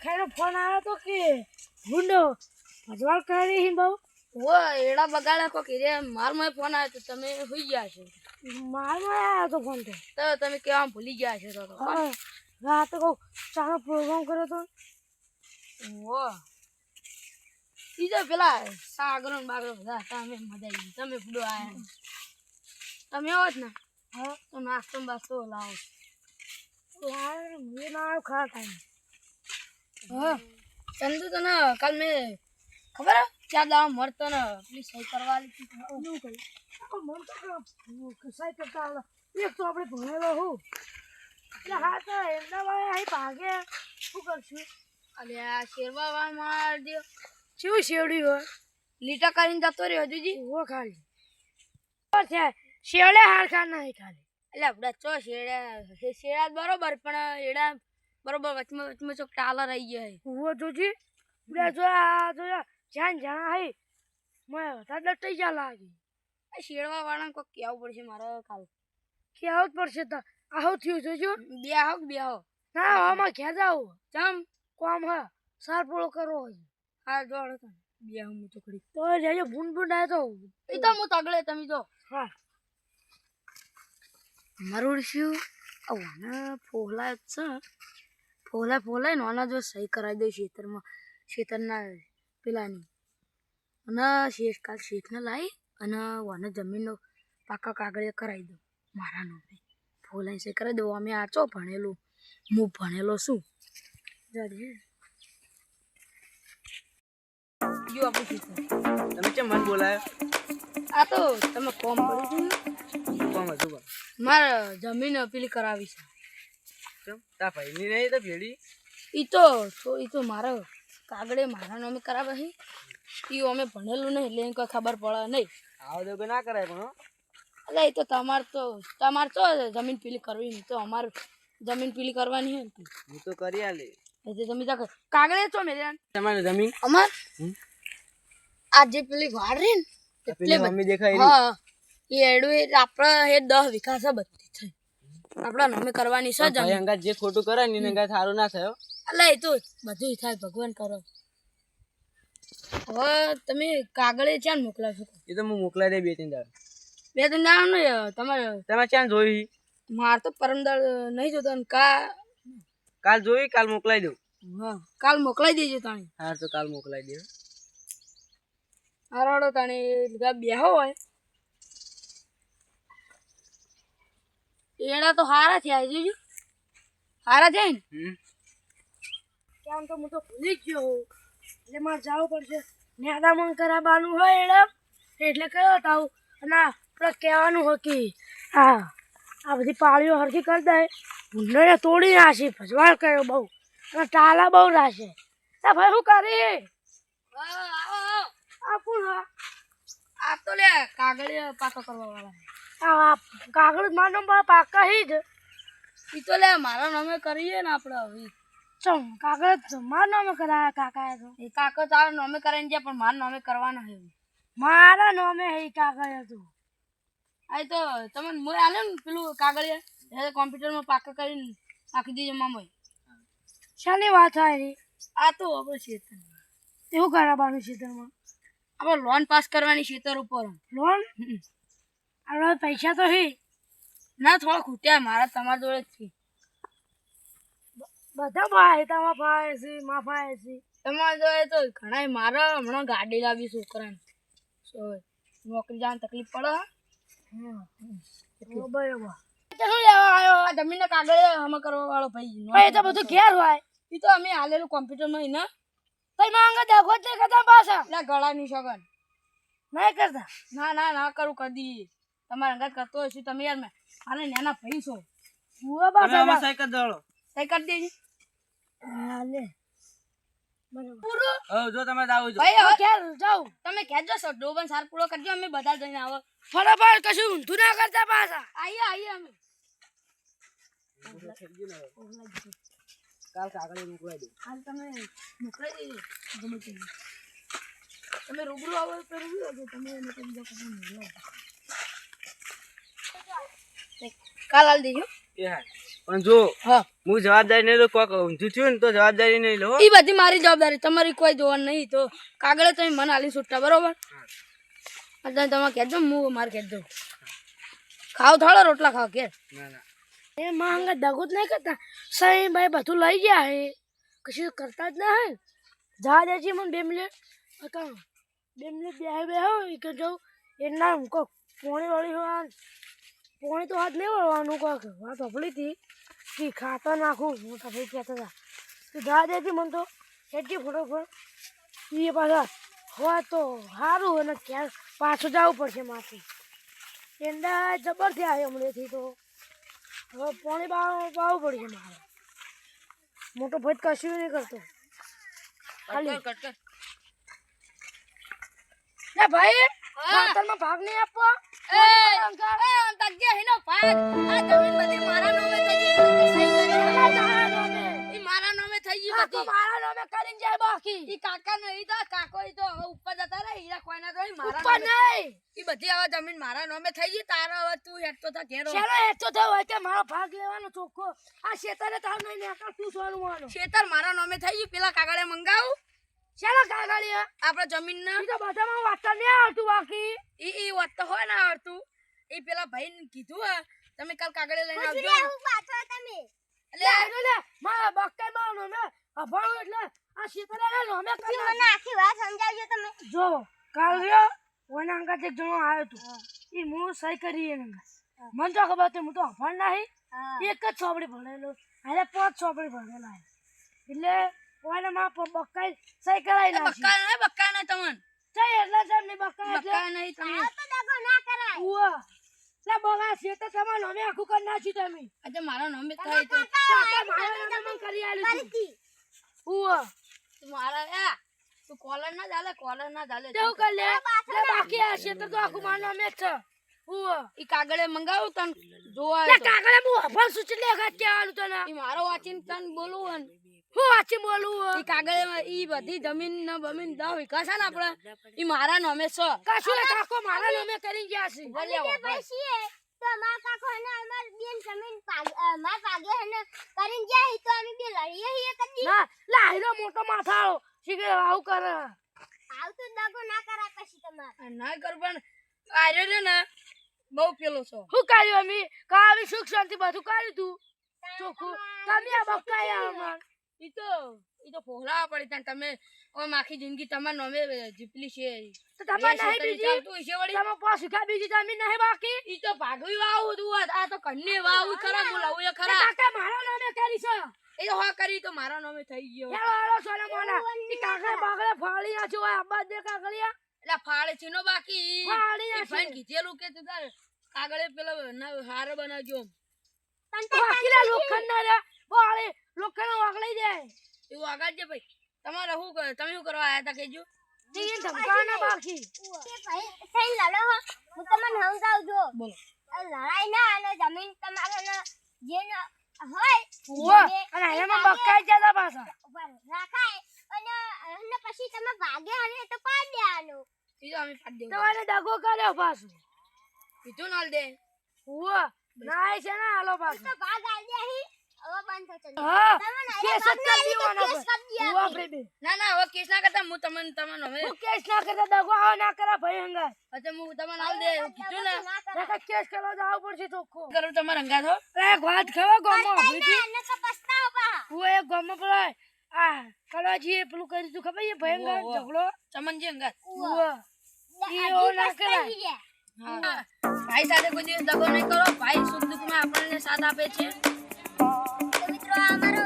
લખાઈનો phone આવ્યો તો કે ગુંડો ભજવાળ કરી હી બહુ? ઓ એડા બગાડ્યા કો રે માર મને ફોન આવ્યો તો તમે હોઈ ગયા છો. મારમાં આવ્યો તો ફોન તો. તો તમે કેવા ભૂલી ગયા છો તો રાતે કહું ચાલો પ્રોગ્રામ કર્યો તો. ઓ ઈ પેલા સાગરો બાગરો બધા તમે મજા આવી તમે ફૂડો આયા તમે આવો જ ને. હા. તો નાસ્તો બાસ્તો લાવો. યાર મેં ના આવ્યો ખરા ટાઈમ હા. ચંદુ તને કાલ મેં ખબર હે? દાવા મળતો ને પેલી સહી કરવા શું કહ્યું મન તો સહી કરતા આવડે એક તો આપણે ભણેલો હું. એટલે હા તો એમના ભાઈ અહીં ભાગે. શું કરશું? અરે આ શેરવા વાળ માર દે શું શેવડી હોય? લીટા કરીને જતો રહ્યો હજુજી. ઓ ખાલી. છે? શેવડે હારખા નહીં ખાલી. એટલે આપણે ચો શેડા શેડા બરોબર પણ એડા બરોબર વચમાં વચમાં ચોક ટાલા રહી ગયા હુવો જોજી. બે જોયા આ જો જાન જાણા હઈ મેં વધારે ડટાઈ જા લાગી. આ શેડવા વાળા કોક કેવું પડશે મારે કાલ. કહેવું જ પડશે તો. આવું થયું જોજો. બે આવો બે આવો ના આમાં ઘેર જાવ ચમ? કોમ હા. સાર પૂરો કરવો હોય હા જોડે તો બે હું ચોકડી. તો જજો ભૂન ભૂન આવે તો. એ તો હું તગડે તમે જો. હા. મારું શું આ ફોલા જ છે. ફોલા ફોલાય ને આના જો સહી કરાવી દઉં ખેતરમાં ખેતરના પેલાની. અને શેઠ કાલ શેઠને લાવી અને વાને જમીનનો પાકા કાગળિયા કરાવી દઉં. મારા નામે. ફોલાઈ સહી કરાવી દઉં. અમે આચો ભણેલું. હું ભણેલો છું. જજે. જો આપણું તમે કેમ મન બોલાયો? આ તો તમે કોમ કોમ હતું. મારે જમીન અપીલ કરાવી છે. કેમ? તા ભાઈની નહીં તો ભેડી ઈ તો ઈ તો મારો કાગળે મારા નામે કરાવે છે ઈ અમે ભણેલું નહીં એટલે કોઈ ખબર પડે નહીં. આવો તો ના કરાય પણ અલે એટલે એ તો તમાર તો તમાર તો જમીન પીલી કરવી નહીં. તો અમાર જમીન પીલી કરવાની હે હું તો કરી આલી. એટલે તમે જા કાગળે તો મેરે તમારી જમીન? અમાર? આ જે પેલી વાડ રે ને પેલી મમ્મી દેખાય હા એ એડું એ આપણા એ દસ વિકાસ બધી. આપણા નામે કરવાની છે જમ અંગા જે ખોટું કરે ને એને સારું ના થયો એટલે એ તો બધું થાય ભગવાન કરો. હવે તમે કાગળે ક્યાં મોકલાવશો એ તો હું મોકલાઈ દે બે ત્રણ દાડા. બે ત્રણ દાડા નહીં તમારે તમે ક્યાં જોઈ માર તો પરમદાળ નહીં જોતો ને કા કાલ જોઈ કાલ મોકલાઈ દઉં. હા કાલ મોકલાઈ દેજો તાણી. હા તો કાલ મોકલાઈ દે હારાડો તાણી બેહો હોય. એડા તો હારા થયા જોજો. હારા છે ને? કેમ તો હું તો ભૂલી જ ગયો એટલે મારે જવું પડશે. નેદામણ કરાવવાનું હોય એડા એટલે કયો તાવ? અને આપણે કહેવાનું હોય કે હા આ બધી પાળીઓ હરખી કરી દે. ભૂંડને તોડી નાખી ભજવાળ કર્યો બહુ. અને ટાલા બહુ રાખે તા ભાઈ શું કરી? આ કોણ હા? આ તો લે કાગળ પાકો કરવા વાળા કાગળ મારો નંબર પાકા હી જ. એ તો લે મારા નામે કરીએ ને આપણે હવે. ચમ કાગળ મારા નામે કરાયા કાકાએ તો. એ કાકો તારા નામે કરાવીને ગયા પણ મારા નામે કરવાના હે મારા નામે હે કાગળ હતું આ તો તમે મોય આલે ને પેલું કાગળિયા? એ કોમ્પ્યુટરમાં પાકા કરીને નાખી દીજો મામોય શાની વાત થાય આ તો હવે છે એવું કરાવવાનું ખેતરમાં? આપણે લોન પાસ કરવાની ખેતર ઉપર. લોન. આપણે પૈસા તો છે ના થોડા ખૂટ્યા મારા તમારા જોડે જ છે બધા ભાઈ તમારા ભાઈ છે મા ભાઈ છે. તમારા જોડે તો ઘણા મારા હમણાં ગાડી લાવી છોકરાને. નોકરી જવાની તકલીફ પડે હા? બરોબર. શું લેવા આવ્યો? આ જમીનના કાગળ અમે કરવા વાળો ભાઈ. એ તો બધું ઘેર હોય. એ તો અમે હાલેલું કોમ્પ્યુટરમાં એને ભાઈ માંગે દેખો જ નહીં કરતા પાછા? એટલે ગળાની સગન નહીં કરતા? ના ના ના કરું કદી તમારે અંગાત કરતો હોય છે તમે યાર મેં અરે નાના ભાઈ છો. હું સાયકલ દોડો. દેજે. પૂરું? હવે જો તમે ભાઈ હવે જાઉં? તમે કહેજો સર ડોબન સાર પૂરો કરજો અમે બધા જઈને આવો. ફટાફટ કશું ઊંધું ના કરતા પાછા. આઈએ આઈએ અમે. કાલ કાગળ મોકલાઈ દઉં હાલ તમે મોકલાઈ દેજો તમે. રૂબરૂ આવો તો રૂબરૂ આવજો. તમે એને બીજા કોઈ મોકલો કાલ આલ દેજો પણ જો હા. હું જવાબદારી નહીં લઉં કોક ઊંધું થયું ને તો જવાબદારી નહીં લઉં એ બધી મારી જવાબદારી. તમારી કોઈ જોવાનું નહીં. તો કાગળે તમે મને આલી છૂટતા બરોબર? તમે તમારે કહેજો હું મારે કહેજો. ખાવ થોડો રોટલા ખાવ કે. એ માં હંગા દગો જ નહીં કરતા. સાહેબ ભાઈ બધું લઈ ગયા હે. કશું કરતા જ ના હે. જા દેજી મને બે મિનિટ. બે મિનિટ બે બે હો કે જાઉં એના કોક પોણી વાળી હોય પોણી તો હાથ નહીં વળવાનું કોક. વાત સાંભળી હતી. કે ખાતા નાખું. હું ભાઈ કહેતા હતા તો જા દેજી મને તો. એટલી ફટોફટ. એ પાછા હોય તો સારું અને ક્યાં પાછું જવું પડશે માથે એંડા જબર થયા હમણાંથી તો. હવે પાણી પાવું પડશે મારે. મોટો ભાઈ કશું નહીં કરતો. ખાલી. ભાઈ ખાતરમાં ભાગ નહીં આપવો? ગઈ જમીન મારા ગઈ કે મારો ભાગ લેવાનો ચોખ્ખો આ શેતરે તાર નહીં ખેતર મારા નામે થઈ ગયું પેલા કાગળે મંગાવું ચાલો કાગળિયા આપડે જમીન ના તો બધામાં વાંચતા નહીં આવતું હોય ના આવડતું એ પેલા ભાઈ ને કીધું હા તમે કાલ કાગળ લઈને આવજો. લે આયરો લે મારા બક્કે માનો મે અભાણું એટલે આ શેતાને નામે કરી જો કાલ રહ્યો ઓના અંગાત એક જણો આવ્યો તો એ હું સહી કરી એને મને તો ખબર હતી હું તો અભણ નહીં. એક જ ચોપડી ભણેલો. અરે પાંચ ચોપડી ભણેલા. એટલે ઓને માં બક્કાઈ સહી કરાવી નાખી. બક્કા નહીં બક્કા નહીં તમને. જઈ એટલે જેમ ની એટલે. બક્કા નહીં તમે. ઉવા લે બગા છે તો તમારે નામે આખું કરી નાખ્યું તમે. આજે મારા નામે થાય તો. કાકા મારા નામે કરી આલ્યું તું. ઉવા તું મારા એ તું કોલર ના ચાલે કોલર ના ચાલે તેવું કરી લે. લે બાકી આ છે તો આખું મારા નામે જ છે. ઉવા ઈ કાગળે મંગાવું તને જોવા લે કાગળે હું અભણ સૂચી લે ગાત કહેવાનું તને. ઈ મારો વાંચીને તને બોલવું હે ને. હું વાંચી બોલું હો? ઈ કાગળે ઈ બધી જમીન ને બમીન દહ વીઘા છે ને આપડે ઈ મારા નામે છે. કશું ને કાકો મારા નામે કરી ગયા છે. ભલે કદી ના લાહીરો મોટો માથાળો. શીખે આવું કરે. આ ના કરા કશી તમાર. ના કર પણ આર્યો છે ને બહુ પેલો છો. શું કર્યું અમે? કાવી સુખ શાંતિ બધું કર્યું તું? ચોખ્ખું. તમે આ બક્કાઈ આમાં ઈ તો ઈ તો પડી ત્યાં તમે ઓમ આખી જિંદગી તમાર નામે જીપલી છે. તો તમાર નહીં બીજી? ચાલતું હશે વળી. તમે પાસ વીઘા બીજી જમીન નહીં બાકી? ઈ તો ભાગવી વાવું હતું આ- તો કન્ને વાવું ખરા હું લઉં એ ખરા. કાકા મારા નામે કરી છે. એ તો હા કરી તો મારા નામે થઈ ગયો. યાર વાળો સોના મોના. ઈ કાકા બાગળે ફાળી નાખ્યો છો આબા દે કાકડિયા. એટલે ફાળે છે નો બાકી. ફાળી એ નાખી. કીધેલું કે તું તાર કાગળે પેલો હાર બનાવજો. વાકીલા લોખંડ ના રે. લોખંડ વાગળી દે. એવું આગળ ભાઈ. તમારે શું કરે તમે શું કરવા આયા તા બોલો. લડાઈ ના અને જમીન તમારે જે હોય અને એમાં બક્કાઈ જતા પાછા. રાખાય અને અને પછી તમે ભાગે અને તો પાડ દેવાનું. ઈ અમે પાડી દેવું તમારે દગો કર્યો પાછું. કીધું નાલ દે. ઉવા એ છે ને આલો પાછું. તો ભાગ આલ દે અહીં હવે બંધ થશે. હા કેસ જ કરી દેવાનો ના ના હવે કેસ ના કરતા હું તમને તમારે હવે હું કેસ ના કરતા દગો આવો ના કરા ભાઈ હંગા અચ્છા હું તમને નાલ દે કીધું ને. ના કેસ કરવા જાવ પડશે ચોખ્ખો. કરું તમાર અંગા થો એક વાત ખબર ગમો ના એને તો પસ્તાવો પા. હું એક ગમો પેલા આ કલાજી પેલું કરી તું ખબર છે? ભયંકર. ઝઘડો? ચમનજી અંગા ઉવા. ઈ ના કરાય ભાઈ સાથે કોઈ દિવસ દગો નહીં કરો. ભાઈ સુખ દુઃખમાં આપણને સાથ આપે છે. મિત્રો અમારો